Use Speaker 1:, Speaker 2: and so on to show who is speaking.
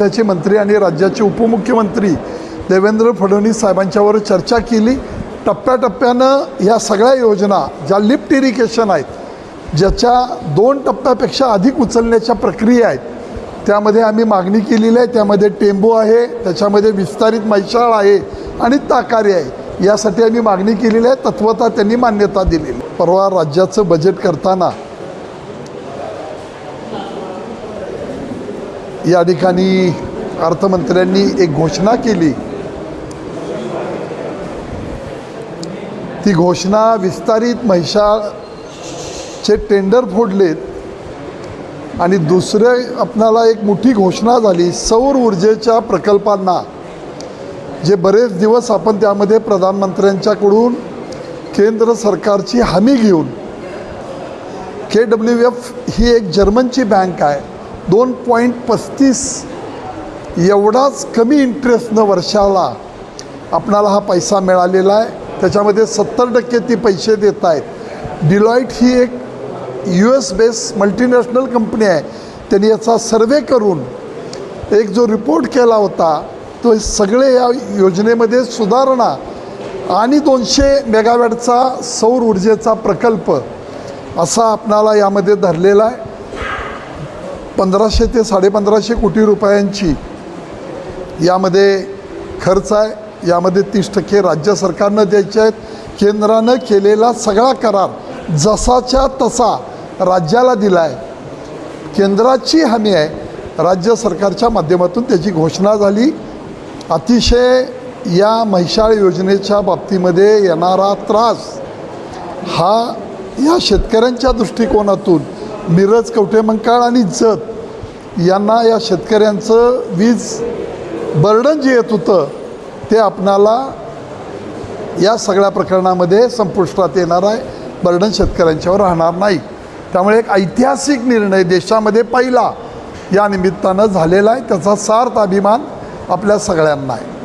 Speaker 1: राज्याचे मंत्री आणि राज्याचे उपमुख्यमंत्री देवेंद्र फडणवीस साहेबांच्यावर चर्चा केली. टप्प्याटप्प्यानं ह्या सगळ्या योजना ज्या लिफ्ट इरिगेशन आहेत ज्याच्या दोन टप्प्यापेक्षा अधिक उचलण्याच्या प्रक्रिया आहेत त्यामध्ये आम्ही मागणी केलेली आहे. त्यामध्ये टेंबू आहे त्याच्यामध्ये विस्तारित मैशाळ आहे आणि ताकारी आहे. यासाठी आम्ही मागणी केलेली आहे. तत्वता त्यांनी मान्यता दिलेली परवा राज्याचं बजेट करताना या ठिकाणी अर्थमंत्र्यांनी एक घोषणा केली. ती घोषणा विस्तारित महिषाचे टेंडर फोडलेत आणि दुसरे आपणाला एक मोठी घोषणा झाली सौर ऊर्जेच्या प्रकल्पांना. जे बरेच दिवस आपण त्यामध्ये प्रधानमंत्र्यांच्याकडून केंद्र सरकारची हमी घेऊन के डब्ल्यू एफ ही एक जर्मनची बँक आहे. दोन पॉईंट पस्तीस एवढाच कमी इंटरेस्टनं वर्षाला आपणाला हा पैसा मिळालेला आहे. त्याच्यामध्ये सत्तर टक्के ती पैसे देत आहेत. डिलॉईट ही एक U S base multinational company आहे. त्यांनी याचा सर्वे करून एक जो रिपोर्ट केला होता तो सगळे या योजनेमध्ये सुधारणा आणि दोनशे मेगावॅटचा सौर ऊर्जेचा प्रकल्प असा आपणाला यामध्ये धरलेला आहे. पंधराशे ते साडेपंधराशे कोटी रुपयांची यामध्ये खर्च आहे. यामध्ये तीस टक्के राज्य सरकारनं द्यायचे आहेत. केंद्रानं केलेला सगळा करार जसाच्या तसा राज्याला दिला आहे केंद्राची हमी आहे. राज्य सरकारच्या माध्यमातून त्याची घोषणा झाली. अतिशय या म्हैशाळ योजनेच्या बाबतीमध्ये येणारा त्रास हा या शेतकऱ्यांच्या दृष्टिकोनातून मिरज कवठेमंकाळ आणि जत यांना या शेतकऱ्यांचं वीज बर्डन जे येत होतं ते आपणाला या सगळ्या प्रकरणामध्ये संपुष्टात येणार आहे. बर्डन शेतकऱ्यांच्यावर राहणार नाही. त्यामुळे एक ऐतिहासिक निर्णय देशामध्ये पहिला या निमित्तानं झालेला आहे. त्याचा सार्थ अभिमान आपल्या सगळ्यांना आहे.